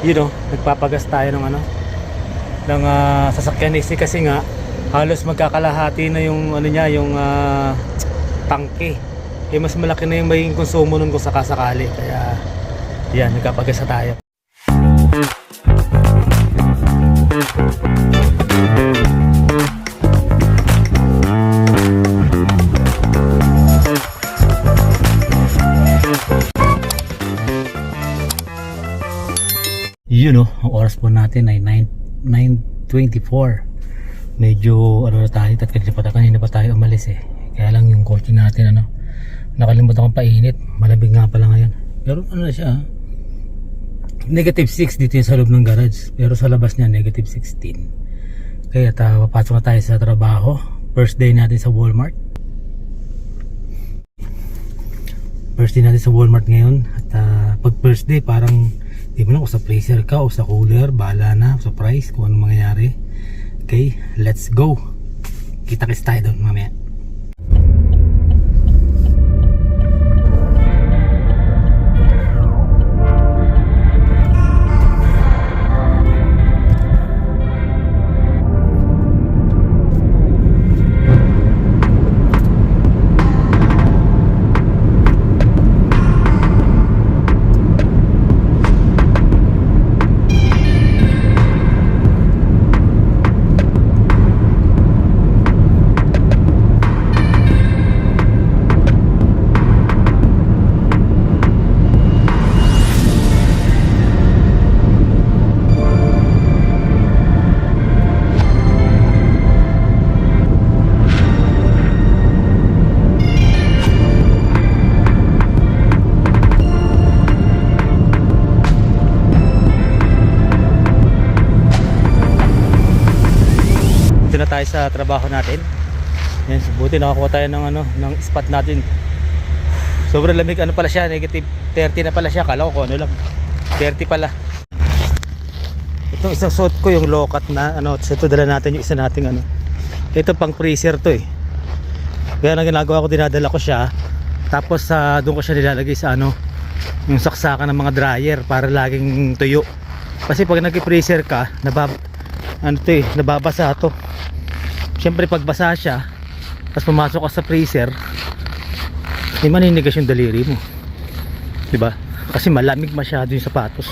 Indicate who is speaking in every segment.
Speaker 1: you know, nagpapagas tayo ng ano, ng ah, sasakyan AC kasi nga halos magkakalahati na yung ano niya, yung ah, tangke. Eh mas malaki na yung magiging konsumo nun kung sakasakali. Kaya yan, nagpapagas na tayo. Ang oras po natin ay 9, 9.24 Medyo ano na tayo, at kanina pa, tayo umalis eh. Kaya lang yung kotse natin ano Nakalimutan kong painit, malamig nga pala ngayon. Pero ano na siya ah, Negative 6 dito sa loob ng garage. Pero sa labas niya negative 16 Kaya ta, papasok na tayo sa trabaho. First day natin sa Walmart. First day natin sa Walmart ngayon. At ah, pag first day parang Di mo lang kung sa freezer ka o sa cooler, bahala na sa price kung ano mangyayari. Okay, let's go. Kita-kits tayo doon mamaya. Sa trabaho natin. Yan, buti nakakuha tayo ng ano, ng spot natin. Sobrang lamig ano pala siya, negative 30 na pala siya. Kala ko ano lang. 30 pala. Ito isang suot ko yung lokat na ano, ito dala natin yung isa nating ano. Ito pang freezer to eh. Kaya na ginagawa ko dinadala ko siya. Tapos sa doon ko siya nilalagay sa ano, yung saksakan ng mga dryer para laging tuyo. Kasi pag nag-freezer ka, nabab ano to eh, nababasa to. Siyempre pag basa siya, tapos pumasok ka sa freezer, di maninigas yung daliri mo. 'Di ba? Kasi malamig masyado yung sapatos.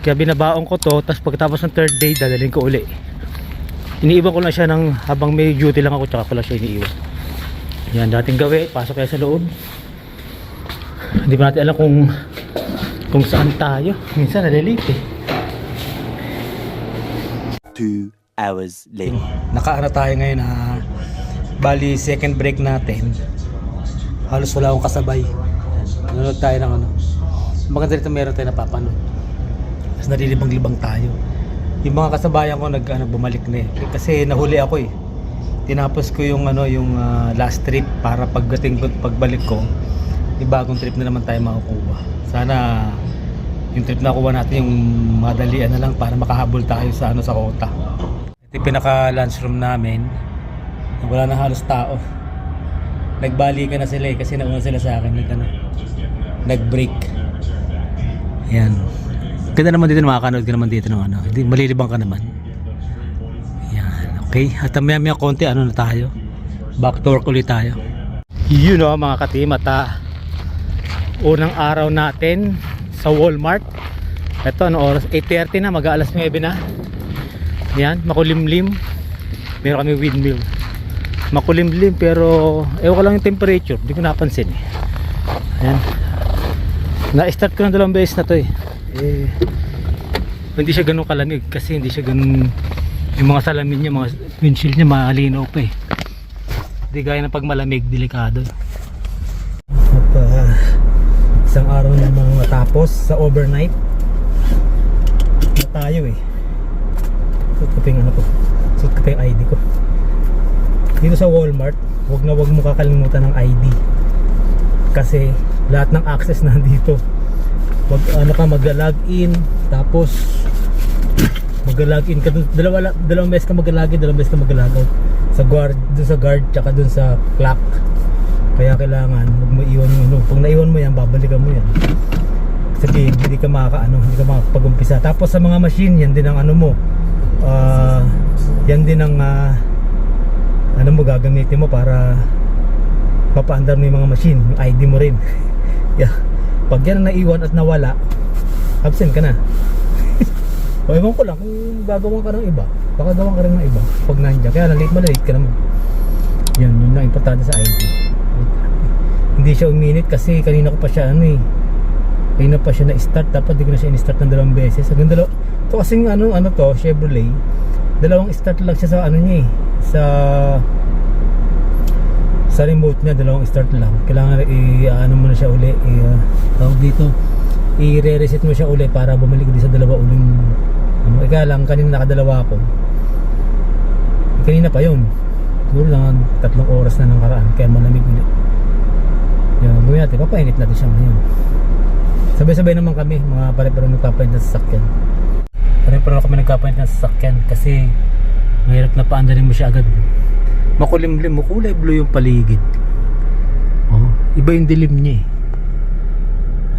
Speaker 1: Kaya binabaon ko to, tapos pagkatapos ng third day, dadalhin ko uli. Iniiwan ko lang siya ng habang may duty lang ako, tsaka ko lang siya iniiwan. Yan, dating gawi, pasok kaya sa loob. Hindi pa natin alam kung kung saan tayo. Minsan nalilate eh.
Speaker 2: Two hours later.
Speaker 1: Nakaano tayo ngayon na bali second break natin. Halos wala akong kasabay. Nanonood tayo ng ano. Maganda rito meron tayo napapanood. Tapos nalilibang-libang tayo. Yung mga kasabayan ko nag ano, bumalik na eh. Kasi nahuli ako eh. Tinapos ko yung ano yung ah, last trip para pagdating ko pagbalik ko, may bagong trip na naman tayo makukuha. Sana yung trip na kuha natin yung madalian na lang para makahabol tayo sa ano sa kota. Ito yung pinaka lunchroom namin. Wala na halos tao. Nagbalikan na sila eh kasi nauna sila sa akin nag ano, nag-break. Yan. Ganda naman dito makakanood ka naman dito ng ano. Hindi malilibang ka naman. Yan. Okay. At maya maya konti ano na tayo. Back to work ulit tayo. Yun o mga katim at ah, unang araw natin sa Walmart. Ito ano oras 8:30 na mag-aalas 9 na. Yan, makulimlim. Meron kami windmill. Makulimlim pero ewan ko lang yung temperature, hindi ko napansin eh. Ayan. Na-start ko ng dalawang beses na to eh. eh hindi siya ganun kalamig kasi hindi siya ganun yung mga salamin niya, mga windshield niya malinaw pa eh. Hindi gaya ng pag malamig, delikado. At uh, isang araw namang natapos sa overnight na tayo eh. Suot ko pa yung ano ko. Suot ko yung ID ko. Dito sa Walmart, wag na wag mo kakalimutan ng ID. Kasi lahat ng access nandito. Wag ano ka mag-login tapos mag-login ka dun, dalawa dalawang beses ka mag-login, dalawang beses ka mag-logout sa guard, dun sa guard tsaka dun sa clock. Kaya kailangan wag mo iwan yung ano. Pag naiwan mo yan, babalikan mo yan. Kasi hindi ka makaka ano, hindi ka makapag-umpisa. Tapos sa mga machine, yan din ang ano mo. Ah, yan din ang ah, ano mo gagamitin mo para mapaandar mo yung mga machine, yung ID mo rin. yeah. Pag yan naiwan at nawala, absent ka na. o ewan ko lang, kung gagawa ka ng iba, baka gawa ka rin ng iba pag nandiyan. Kaya na late mo na late ka naman. Yun, yun lang importante sa ID. Hindi siya uminit kasi kanina ko pa siya ano eh. Kanina pa siya na-start, dapat di ko na siya in-start ng dalawang beses. Hanggang dalaw Ito kasing ano, ano to, Chevrolet. Dalawang start lang siya sa ano niya eh. Sa sa remote niya, dalawang start lang. Kailangan i ano mo na siya uli, i uh, tawag dito. I-re-reset mo siya uli para bumalik ulit sa dalawa uling ano. Ika lang, kanina nakadalawa ako. Kanina pa yun. Siguro lang tatlong oras na nang karaan, kaya malamig ulit. Yan, gawin natin, papainit natin siya ngayon. Sabay-sabay naman kami, mga pare-pare nagpapainit ng sasakyan. Pare-pare kami nagpapainit ng sasakyan kasi mahirap na paandarin mo siya agad. Makulimlim mo, kulay blue yung paligid. Oh, iba yung dilim niya eh.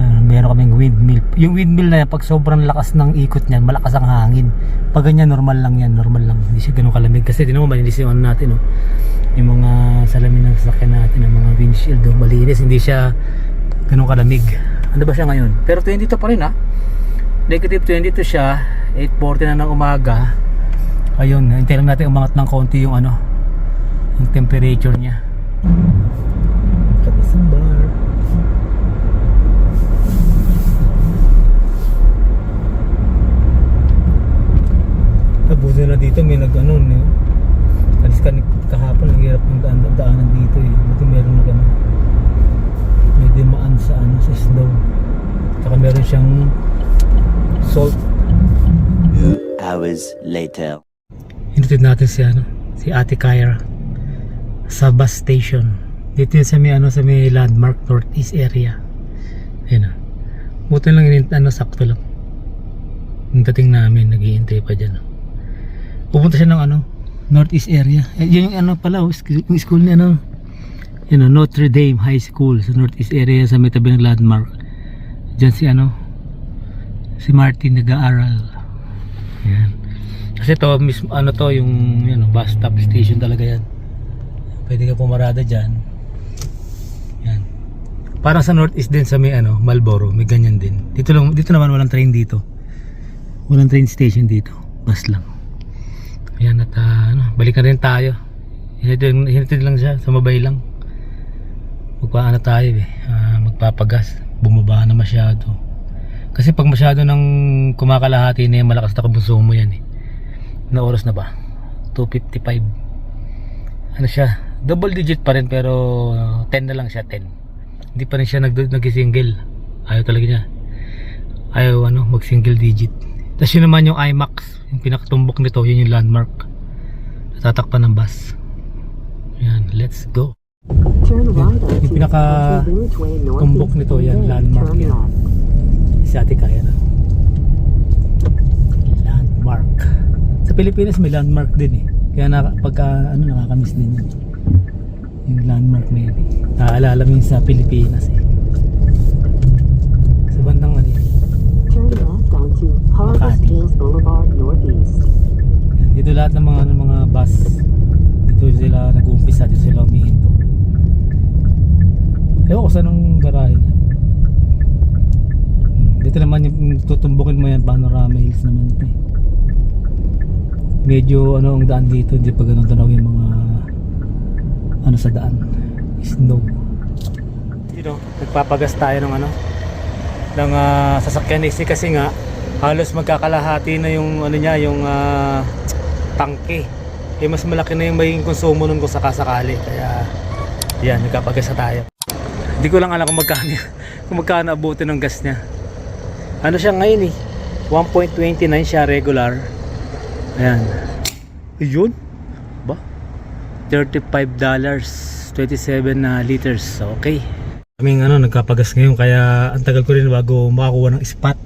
Speaker 1: Ah, meron kaming windmill. Yung windmill na yan, pag sobrang lakas ng ikot niyan, malakas ang hangin. Pag ganyan, normal lang yan, normal lang. Hindi siya ganun kalamig. Kasi di naman malinis yung ano natin, oh. Yung mga salamin ng sasakyan natin, yung mga windshield, oh, malinis. Hindi siya ganun kalamig. Ano ba siya ngayon? Pero 22 pa rin, ah. Negative 22 siya. 8.40 na ng umaga. Ayun, hintay lang natin umangat ng konti yung ano, yung temperature niya. Isang bar. Na dito may nag ano no. Alis ka ni- kahapon ang hirap ng daan, daanan dito eh. Buti meron na ano. May dimaan sa ano sa snow. Saka meron siyang salt.
Speaker 2: Two hours later.
Speaker 1: Hinatid natin si ano, si Ate Kyra sa bus station. Dito yun sa may ano sa may landmark northeast area. Ayun ah. Buti lang yun, ano sakto lang. Yung dating namin, naghihintay pa dyan. Pupunta siya ng ano, northeast area. Eh, yun yung ano pala, oh, yung school niya ano. Yun ah, Notre Dame High School sa northeast area sa may tabi ng landmark. Diyan si ano, si Martin nag-aaral. Yan. Kasi to mismo ano to yung know, bus stop station talaga yan. Pwede ka pumarada diyan. Yan. Parang sa northeast din sa may ano, Marlboro, may ganyan din. Dito lang dito naman walang train dito. Walang train station dito. Bus lang. Ayan at ah, ano, balikan rin tayo. Hinatid, hinatid lang siya, sumabay lang. Magpaano tayo eh, ah, magpapagas. Bumaba na masyado. Kasi pag masyado nang kumakalahati na yung malakas na konsumo yan eh. Na oras na ba? 255. Ano siya? Double digit pa rin pero uh, 10 na lang siya, 10. Hindi pa rin siya nag nag-single. Ayaw talaga niya. Ayaw ano, mag single digit. Tapos yun naman yung IMAX, yung pinakatumbok nito, yun yung landmark. Tatakpan ng bus. Yan, let's go.
Speaker 3: Turn right onto
Speaker 1: Yung pinaka tumbok nito, yan, landmark yan. Si ate kaya na. Landmark. Sa Pilipinas may landmark din eh. Kaya na, pagka ano nakakamiss din yun. Yung landmark na yun eh. Naaalala mo yun sa Pilipinas eh. Sa bandang ano yun.
Speaker 3: Turn left onto Harvest
Speaker 1: Makati.
Speaker 3: Hills Boulevard Northeast.
Speaker 1: Yan, Dito lahat ng mga ano, mga bus dito sila nag-uumpisa dito sila umihinto. Ewan ko saan ang garahe niya. Tutumbukin mo yan Panorama Hills naman ito eh. Medyo ano ang daan dito hindi pa ganun tanaw yung mga ano sa daan. Snow. Dito, nagpapagas tayo ng ano ng ah, sasakyan AC kasi nga halos magkakalahati na yung ano niya yung ah, tangke eh mas malaki na yung magiging konsumo nun kung sakasakali kaya yan nagkapagas na tayo hindi ko lang alam kung magkano kung magkano abutin ng gas niya ano siya ngayon eh? 1.29 siya regular. Ayan. Yun ba? 35 dollars 27 na liters. Okay. Kaming ano nagkapagas ngayon kaya ang tagal ko rin bago makakuha ng spot.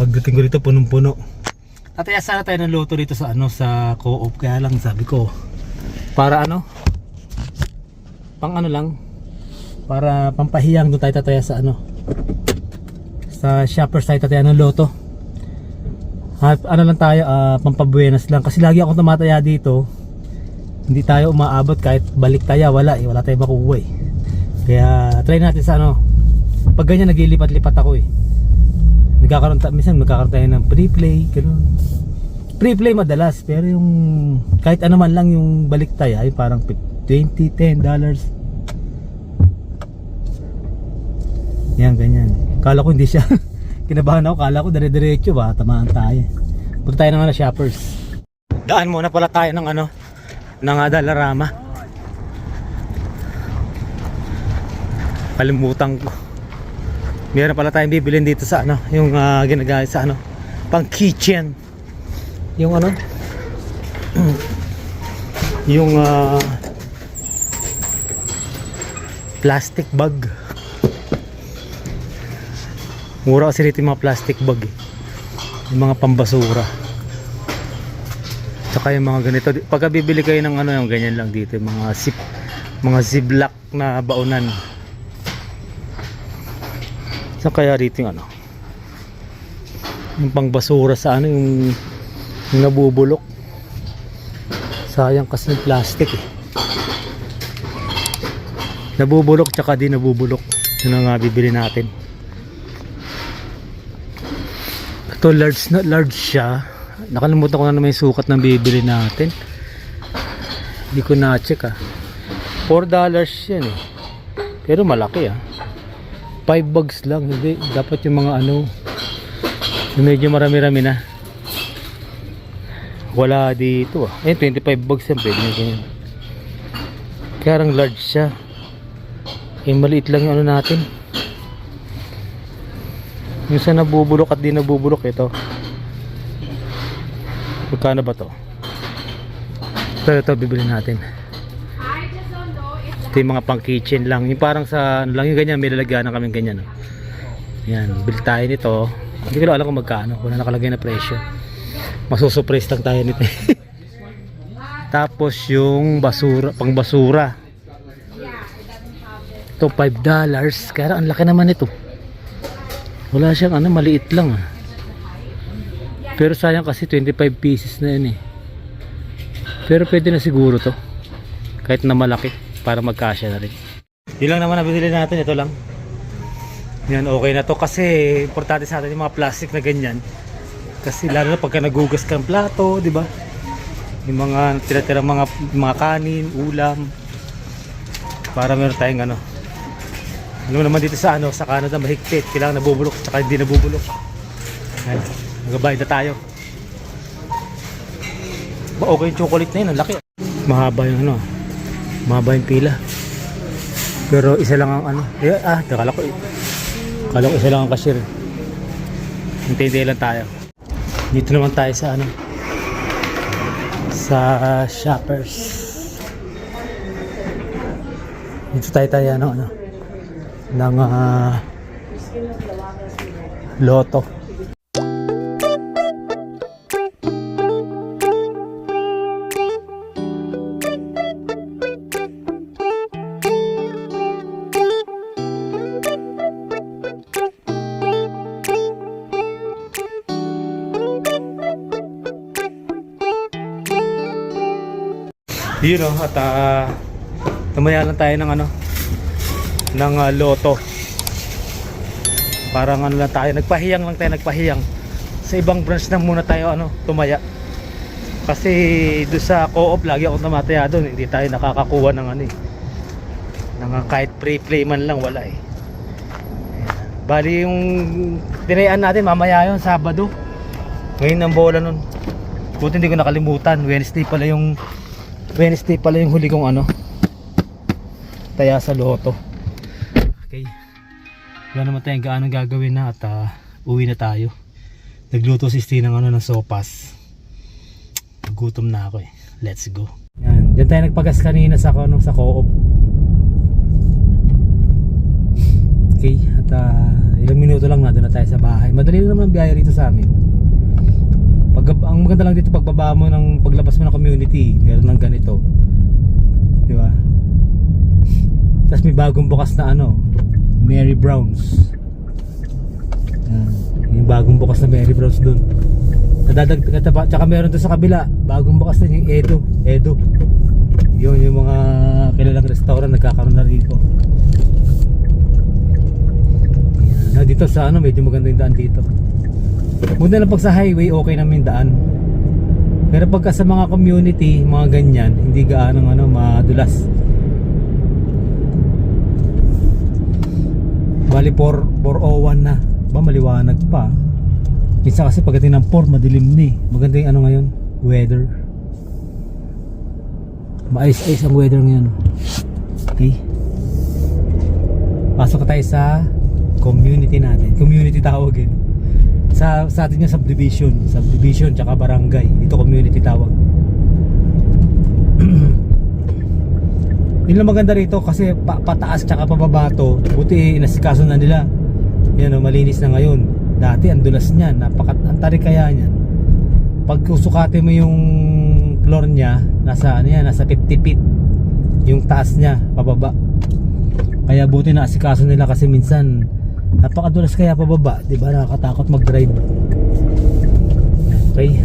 Speaker 1: Pagdating ko dito punong-puno. Tataya sana tayo ng loto dito sa ano sa co-op. Kaya lang sabi ko para ano? Pang ano lang? Para pampahiyang doon tayo tataya sa ano sa shoppers tayo tataya ng loto. At ano lang tayo, ah, pampabuenas lang. Kasi lagi akong tumataya dito. Hindi tayo umaabot kahit balik tayo, wala eh. Wala tayong makukuha eh. Kaya try natin sa ano. Pag ganyan naglilipat-lipat ako eh. Nagkakaroon ta minsan magkakaroon tayo ng pre-play, ganun. Pre-play madalas, pero yung kahit ano man lang yung balik tayo, ay parang 20, 10 dollars. Yan, ganyan. Kala ko hindi siya. Kinabahan ako, kala ko dire-diretso ba, tamaan tayo. Punta tayo ng ano, shoppers. Daan muna pala tayo ng ano, ng uh, Dalarama. Kalimutan ko. Meron pala tayong bibilin dito sa ano, yung uh, ginagamit sa ano, pang kitchen. Yung ano, yung ah, plastic bag. Mura kasi rito yung mga plastic bag eh. Yung mga pambasura. Tsaka yung mga ganito. Pagka bibili kayo ng ano, yung ganyan lang dito. Yung mga zip, mga ziplock na baunan. Saan kaya rito yung ano? Yung pangbasura sa ano, yung, yung nabubulok. Sayang kasi yung plastic eh. Nabubulok tsaka di nabubulok. Yun ang nga bibili natin. Ito large na large siya. Nakalimutan ko na naman yung sukat ng bibili natin. Hindi ko na-check ah. 4 dollars yan eh. Pero malaki ah. 5 bags lang. Hindi. Dapat yung mga ano. Yung medyo marami-rami na. Wala dito ah. Eh 25 bags yan. Pwede na ganyan. Kaya lang large siya. Eh maliit lang yung ano natin. Yung sa nabubulok at di nabubulok ito. Magkano ba to? Pero ito bibili natin. Ito yung mga pang kitchen lang. Yung parang sa ano lang yung ganyan. May lalagyan na kami ganyan. oh. Yan. Bili tayo nito. Hindi ko alam kung magkano. Wala nakalagay na presyo. Masusurprise lang tayo nito. Tapos yung basura, pang basura. Ito 5 dollars. Kaya ang laki naman ito. Wala siyang ano, maliit lang ah. Pero sayang kasi 25 pieces na yan eh. Pero pwede na siguro to. Kahit na malaki para magkasya na rin. Yun lang naman na binili natin, ito lang. Yan, okay na to kasi importante sa atin yung mga plastic na ganyan. Kasi lalo na pagka nagugas ka ng plato, di ba? Yung mga tira-tira mga, mga kanin, ulam. Para meron tayong ano, ano naman dito sa ano sa Canada mahigpit, kailangan nabubulok tsaka hindi nabubulok. Ayan, nagabayad na tayo. Ba okay yung chocolate na yun, ang laki. Mahaba yung ano, mahaba yung pila. Pero isa lang ang ano, eh, ah, nakala ko, kala ko isa lang ang cashier. Hintay lang tayo. Dito naman tayo sa ano, sa shoppers. Dito tayo tayo ano, ano, ng ah, loto. Yun o, at uh, tumaya lang tayo ng ano, ng ah, loto. Parang ano lang tayo, nagpahiyang lang tayo, nagpahiyang. Sa ibang branch na muna tayo ano, tumaya. Kasi doon sa co-op lagi ako tumataya doon, hindi tayo nakakakuha ng ano eh. Ng ah, kahit pre-play man lang wala eh. Bali yung tinayaan natin mamaya yon Sabado. Ngayon ang bola nun. Buti hindi ko nakalimutan. Wednesday pala yung Wednesday pala yung huli kong ano taya sa loto. Okay. Wala naman tayong gaano gagawin na at ah, uwi na tayo. Nagluto si Steve ng ano ng sopas. Gutom na ako eh. Let's go. Yan, diyan tayo nagpagas kanina sa ano sa co-op. Okay, at ah, ilang minuto lang na doon na tayo sa bahay. Madali lang naman ang biyahe rito sa amin. Pag, ang maganda lang dito pagbaba mo ng paglabas mo ng community, meron ng ganito. Di ba? Tapos may bagong bukas na ano, Mary Browns. Yan. bagong bukas na Mary Bros doon. Nadadag kataba, tsaka meron doon sa kabila, bagong bukas din yung Edo, Edo. Yun yung mga kilalang restaurant nagkakaroon na rito. Yan. Na dito sa ano, medyo maganda yung daan dito. Muna lang pag sa highway, okay naman yung daan. Pero pagka sa mga community, mga ganyan, hindi gaano ano, madulas. Bali 4, 401 na. Ba maliwanag pa. Minsan kasi pagdating ng 4, madilim na eh. Maganda yung ano ngayon, weather. Maayos-ayos ang weather ngayon. Okay. Pasok tayo sa community natin. Community tawag yun. Sa, sa atin yung subdivision. Subdivision tsaka barangay. Dito community tawag. Yun lang maganda rito kasi pa, pataas tsaka pababa to. Buti inasikaso na nila. Yan o, malinis na ngayon. Dati ang dulas niyan, napakat kaya niyan. Pag susukati mo yung floor niya, nasa ano yan, nasa 50 feet. Yung taas niya, pababa. Kaya buti na asikaso nila kasi minsan napakadulas kaya pababa, 'di ba? Nakakatakot mag-drive. Okay.